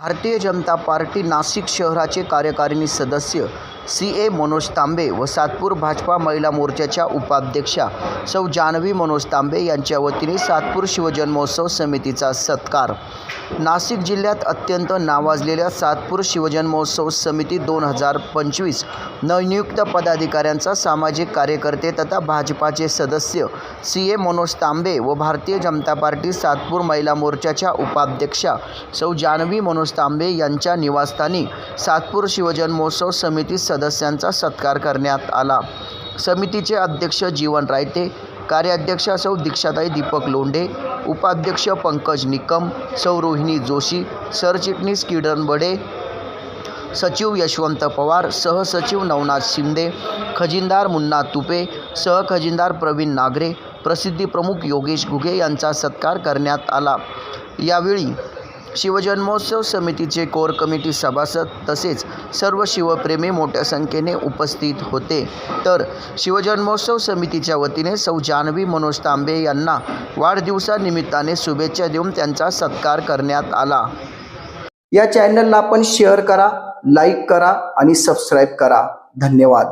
Bharatiya Janata party Nashik शहराचे कार्यकारिणी सदस्य सी ए मनोज तांबे व सातपूर भाजपा महिला मोर्चाच्या उपाध्यक्षा सौ जानवी मनोज तांबे यांच्या वतीने सातपूर शिवजन्मोत्सव समितीचा सत्कार. नाशिक जिल्ह्यात अत्यंत नावाजलेल्या सातपूर शिवजन्मोत्सव समिती दोन हजार पंचवीस नवनियुक्त पदाधिकाऱ्यांचा सामाजिक कार्यकर्ते तथा भाजपाचे सदस्य सी ए मनोज तांबे व भारतीय जनता पार्टी सातपूर महिला मोर्चाच्या उपाध्यक्षा सौ जानवी मनोज तांबे यांच्या निवासस्थानी सातपूर शिवजन्मोत्सव समिती सदस्यांचा सत्कार करण्यात आला. समितीचे अध्यक्ष जीवन रायते कार्याध्यक्षा सौ दीक्षाताई दीपक लोंढे उपाध्यक्ष पंकज निकम सौ रोहिणी जोशी सरचिटणीस किरण बडे सचिव यशवंत पवार सहसचिव नवनाथ शिंदे खजिनदार मुन्ना तुपे सहखजिनदार प्रवीण नागरे प्रसिद्धी प्रमुख योगेश घुगे यांचा सत्कार करण्यात आला. यावेळी शिवजन्मोत्सव समितीचे कोर कमिटी सभासद तसेच सर्व शिवप्रेमी मोठ्या संख्येने उपस्थित होते. तर शिवजन्मोत्सव समितीच्या वतीने सौ जान्हवी मनोज तांबे यांना वाढदिवसानिमित्ताने शुभेच्छा देऊन त्यांचा सत्कार करण्यात आला. या चॅनलला आपण शेअर करा लाईक करा आणि सबस्क्राईब करा. धन्यवाद.